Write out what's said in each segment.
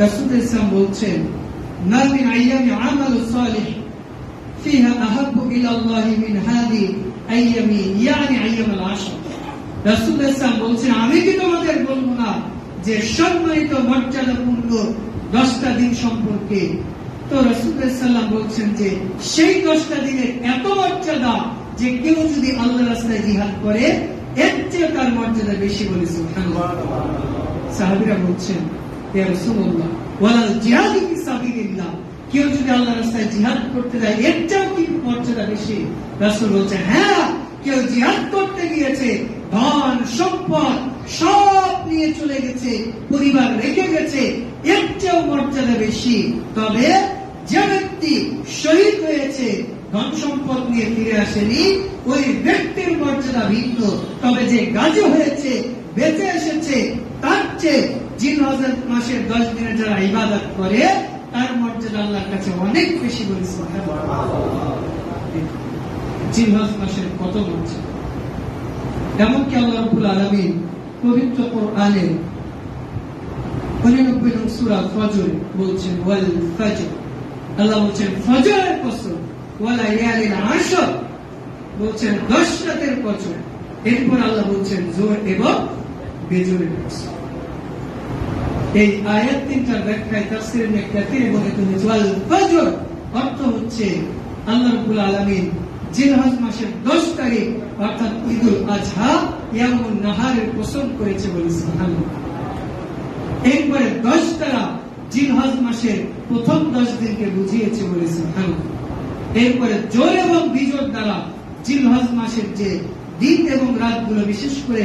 রাসূল ইসলাম বলছেন মিন আইয়ামি আমালু সালিহ, ফিহা আহাব্বু মিন হাদি আইয়ামি, ইয়ানি আইয়ামুল আশর। রাসূল ইসলাম বলছেন, আমি কি তোমাদের বলব না যে সম্মানিত মর্যাদাপূর্ণ দশটা দিন সম্পর্কে? তো রাসূল সাল্লাম বলছেন যে, সেই দশটা দিনের এত মর্যাদা যে কেউ যদি আল্লাহ রাস্তায় জিহাদ করে, এর চেয়ে তার মর্যাদা বেশি বলে সাহাবীরা বলছেন হ্যাঁ পরিবার রেখে গেছে, এর চেয়েও মর্যাদা বেশি। তবে যে ব্যক্তি শহীদ হয়েছে, ধন সম্পদ নিয়ে ফিরে আসেনি, ওই ব্যক্তির মর্যাদা ভিন্ন। তবে যে গাজী হয়েছে, বেঁচে এসেছে, তার চেয়ে জিন হজরত মাসের দশ দিনে যারা ইবাদত করে, তার মর্যাদা আল্লাহর কাছে অনেক বেশি বলে জিন হজ মাসের কত মর্যাদা? এমনকি আল্লাহ রব্বুল আলামিন পবিত্র কোরআনের 99 নং সূরা বলছেন, ওয়াল ফজর। আল্লাহ বলছেন, ফজরের ওয়ালা ইয়ালিল আশর। বলছেন দশ রাতের কসম এরপর আল্লাহ বলছেন, জোর এবং বেজোরের কসম এই আয়াত তিনটার ব্যাখ্যায় তাফসীর ইবনে কাসির বর্ণিত হয়েছে ওয়াল ফজর, অর্থ হচ্ছে আল্লাহ রাব্বুল আলামিন জিলহজ মাসের 10 তারিখ, অর্থাৎ ঈদুল ইয়ামুন নাহারের কসম করেছে বলে সুবহানাল্লাহ। এরপরে 10 তারা জিলহজ মাসের প্রথম 10 দিনকে বুঝিয়েছে বলে সুবহানাল্লাহ। এরপরে জোর এবং বিজোর দ্বারা জিলহজ মাসের যে দিন এবং রাতগুলো বিশেষ করে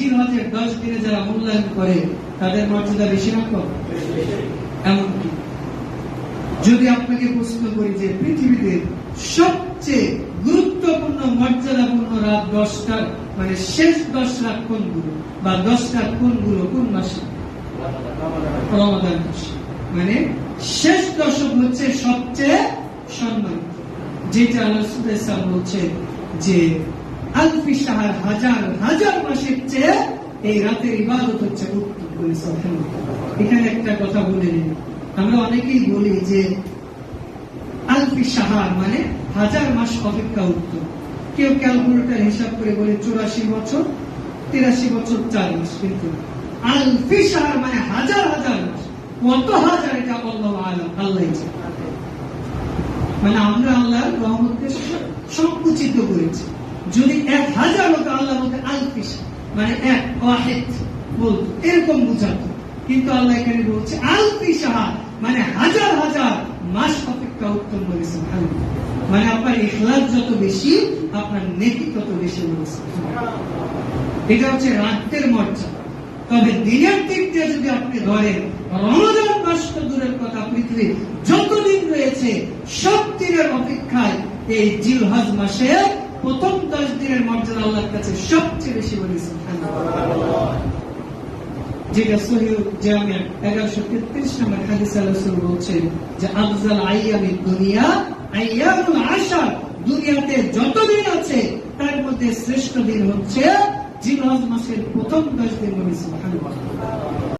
জিলহজের দশ দিনে যারা মূল্যায়ন করে, তাদের মর্যাদা বেশি কম এমনকি যদি আপনাকে প্রশ্ন করি যে পৃথিবীতে সবচেয়ে গুরুত্বপূর্ণ মর্যাদাপূর্ণ রাত দশটা মানে শেষ দশ রাত কোনগুলো বা দশ রাত কোনগুলো কোন মাসে? মানে শেষ দশক হচ্ছে সবচেয়ে সম্মানিত। যেটা আল্লাহ বলছে যে আলফি হাজার হাজার মাসের চেয়ে এই রাতের ইবাদত হচ্ছে উত্তম এখানে একটা কথা বলে নিন আমরা অনেকেই বলি যে আলফি সাহার মানে হাজার মাস অপেক্ষা উত্তম। কেউ ক্যালকুলেটার হিসাব করে বলে চুরাশি বছর, তিরাশি বছর, চার মাস, কিন্তু আলফি সাহার মানে হাজার হাজার মাস। কত হাজার এটা আল্লাহ আল্লাহ মানে আমরা আল্লাহর রহমতকে সংকুচিত করেছি। যদি এক হাজার হতো আল্লাহ বলতে আলফিস মানে এক, ওয়াহেদ বলতো এরকম বুঝাতো। কিন্তু আল্লাহ এখানে বলছে আলফি সাহা মানে হাজার হাজার মাস অপেক্ষা উত্তম বলেছে মানে আপনার ইখলাস যত বেশি, আপনার নেকি তত বেশি বলেছে এটা হচ্ছে রাত্রের মর্যাদা। তবে দিনের দিক দিয়ে যদি আপনি ধরেন, রমজান মাস তো দূরের কথা পৃথিবী যতদিন রয়েছে, সব দিনের অপেক্ষায় এই জিলহজ মাসে প্রথম দশ দিনের মর্যাদা আল্লাহর কাছে সবচেয়ে বেশি বলেছে যেটা সহিহ এগারোশো তেত্রিশ নম্বর হাদিস বলছেন যে, আফজাল আইয়ামি দুনিয়া আইয়ামুল আশা দুনিয়াতে যতদিন আছে, তার মধ্যে শ্রেষ্ঠ দিন হচ্ছে জিলহজ মাসের প্রথম দশ দিন বলেছে